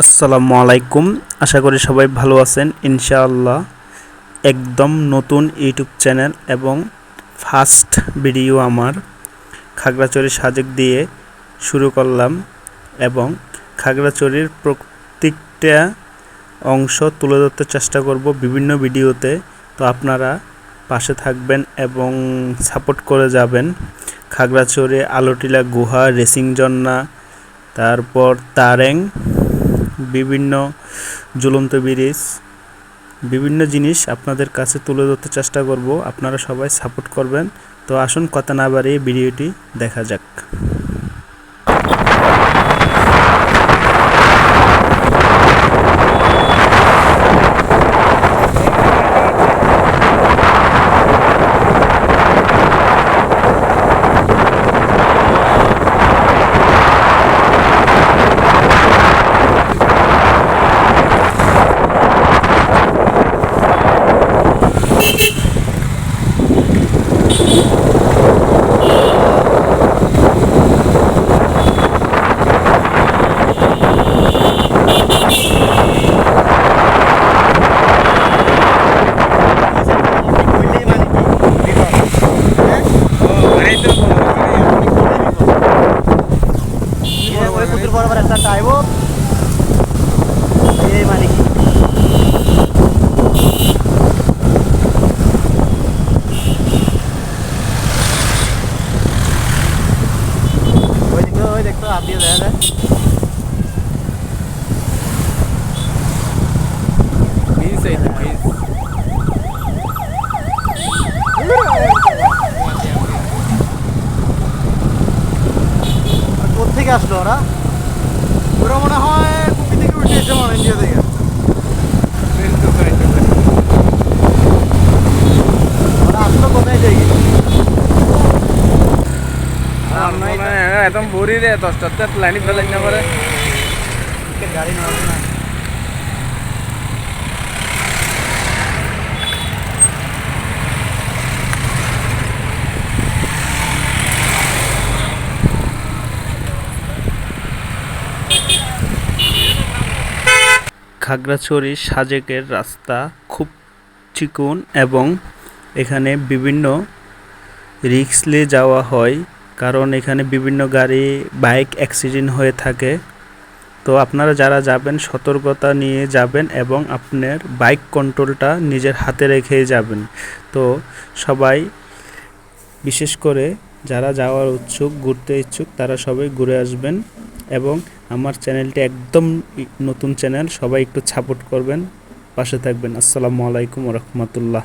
আসসালামু আলাইকুম। আশা করি সবাই ভালো আছেন। ইনশাআল্লাহ একদম নতুন ইউটিউব চ্যানেল এবং ফার্স্ট ভিডিও আমার খাগড়াছড়ি সাজেক দিয়ে শুরু করলাম এবং খাগড়াছড়ির প্রত্যেকটা অংশ তুলে ধরতে চেষ্টা করব বিভিন্ন ভিডিওতে। তো আপনারা পাশে থাকবেন এবং সাপোর্ট করে যাবেন। খাগড়াছড়ি, আলোটিলা, গুহা রেসিং জন্না তারপর তারেং বিভিন্ন জ্বলন্ত ব্রিজ বিভিন্ন জিনিস আপনাদের কাছে তুলে ধরতে চেষ্টা করব। আপনারা সবাই সাপোর্ট করবেন। তো আসুন কথা না বাড়িয়ে ভিডিওটি দেখা যাক। ಕೂತ್ರು ಬರೋ ಬರೋ ಅಂತ ಇವು ಇದೇ ಮನೆಗೆ देखो आप भी रह रहे কোথেকে আসলো ওরা। ওরা মনে হয় কুপি থেকে উঠে এসে মনে ইন্ডিয়া থেকে। যাই একদম ভরি রে দশটাতে প্ল্যানিং ফেলাই না পারে গাড়ি নেওয়া না খাগড়াছড়ি সাজেকের রাস্তা খুব চিকন এবং এখানে বিভিন্ন রিক্সলে যাওয়া হয়, কারণ এখানে বিভিন্ন গাড়ি, বাইক অ্যাক্সিডেন্ট হয়ে থাকে। তো আপনারা যারা যাবেন, সতর্কতা নিয়ে যাবেন এবং আপনার বাইক কন্ট্রোলটা নিজের হাতে রেখেই যাবেন। তো সবাই, বিশেষ করে যারা যাওয়ার উৎসুক, ঘুরতে ইচ্ছুক, তারা সবাই ঘুরে আসবেন। এবং আমার চ্যানেলটি একদম নতুন চ্যানেল, সবাই একটু সাপোর্ট করবেন, পাশে থাকবেন। আসসালামু আলাইকুম রহমতুল্লাহ।